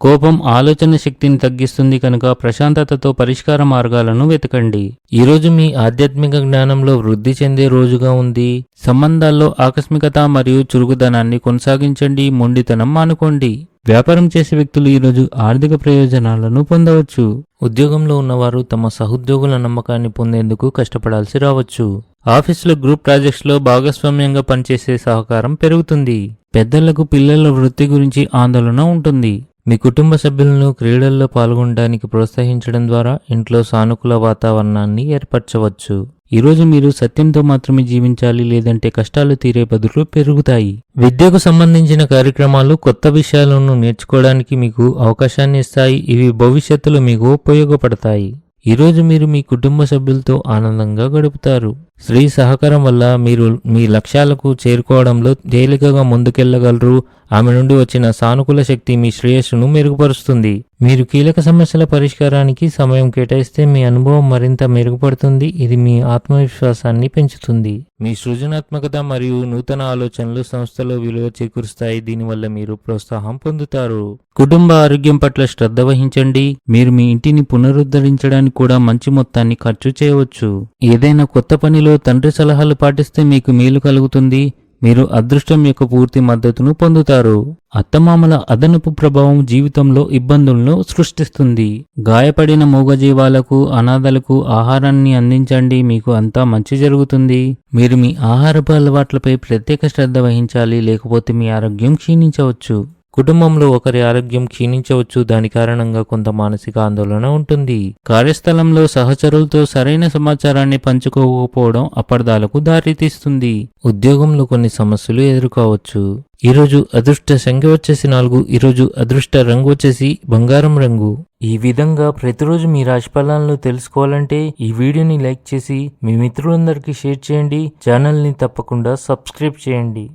కోపం ఆలోచన శక్తిని తగ్గిస్తుంది కనుక ప్రశాంతతతో పరిష్కార మార్గాలను వెతకండి. ఈ రోజు మీ ఆధ్యాత్మిక జ్ఞానంలో వృద్ధి చెందే రోజుగా ఉంది. సంబంధాల్లో ఆకస్మికత మరియు చురుకుదనాన్ని కొనసాగించండి. మొండితనం మానుకోండి. వ్యాపారం చేసే వ్యక్తులు ఈరోజు ఆర్థిక ప్రయోజనాలను పొందవచ్చు. ఉద్యోగంలో ఉన్నవారు తమ సహోద్యోగుల నమ్మకాన్ని పొందేందుకు కష్టపడాల్సి రావచ్చు. ఆఫీసులో గ్రూప్ ప్రాజెక్ట్స్లో భాగస్వామ్యంగా పనిచేసే సహకారం పెరుగుతుంది. పెద్దలకు పిల్లల వృత్తి గురించి ఆందోళన ఉంటుంది. మీ కుటుంబ సభ్యులను క్రీడల్లో పాల్గొనడానికి ప్రోత్సహించడం ద్వారా ఇంట్లో సానుకూల వాతావరణాన్ని ఏర్పరచవచ్చు. ఈరోజు మీరు సత్యంతో మాత్రమే జీవించాలి లేదంటే కష్టాలు తీరే బదులు పెరుగుతాయి. విద్యకు సంబంధించిన కార్యక్రమాలు కొత్త విషయాలను నేర్చుకోవడానికి మీకు అవకాశాన్ని ఇస్తాయి. ఇవి భవిష్యత్తులో మీకు ఉపయోగపడతాయి. ఈరోజు మీరు మీ కుటుంబ సభ్యులతో ఆనందంగా గడుపుతారు. స్త్రీ సహకారం వల్ల మీరు మీ లక్ష్యాలకు చేరుకోవడంలో తేలికగా ముందుకెళ్ళగలరు ఆమె నుండి వచ్చిన సానుకూల శక్తి మీ శ్రేయస్సును మెరుగుపరుస్తుంది. మీరు కీలక సమస్యల పరిష్కారానికి సమయం కేటాయిస్తే మీ అనుభవం మరింత మెరుగుపడుతుంది. ఇది మీ ఆత్మవిశ్వాసాన్ని పెంచుతుంది. మీ సృజనాత్మకత మరియు నూతన ఆలోచనలు సంస్థలో విలువ చేకూరుస్తాయి. దీనివల్ల మీరు ప్రోత్సాహం పొందుతారు. కుటుంబ ఆరోగ్యం పట్ల శ్రద్ధ వహించండి. మీరు మీ ఇంటిని పునరుద్ధరించడానికి కూడా మంచి మొత్తాన్ని ఖర్చు చేయవచ్చు. ఏదైనా కొత్త పనిలో తండ్రి సలహాలు పాటిస్తే మీకు మేలు కలుగుతుంది. మీరు అదృష్టం యొక్క పూర్తి మద్దతును పొందుతారు. అత్తమామల అదనపు ప్రభావం జీవితంలో ఇబ్బందులను సృష్టిస్తుంది. గాయపడిన మూగజీవాలకు అనాథలకు ఆహారాన్ని అందించండి మీకు అంతా మంచి జరుగుతుంది. మీరు మీ ఆహారపు అలవాట్లపై ప్రత్యేక శ్రద్ధ వహించాలి లేకపోతే మీ ఆరోగ్యం క్షీణించవచ్చు. కుటుంబంలో ఒకరి ఆరోగ్యం క్షీణించవచ్చు. దాని కారణంగా కొంత మానసిక ఆందోళన ఉంటుంది. కార్యస్థలంలో సహచరులతో సరైన సమాచారాన్ని పంచుకోకపోవడం అపార్థాలకు దారితీస్తుంది. ఉద్యోగంలో కొన్ని సమస్యలు ఎదుర్కోవచ్చు. ఈరోజు అదృష్ట సంఖ్య వచ్చేసి నాలుగు. ఈరోజు అదృష్ట రంగు వచ్చేసి బంగారం రంగు. ఈ విధంగా ప్రతిరోజు మీ రాశి ఫలాలను తెలుసుకోవాలంటే ఈ వీడియోని లైక్ చేసి మీ మిత్రులందరికీ షేర్ చేయండి. ఛానల్ని తప్పకుండా సబ్స్క్రైబ్ చేయండి.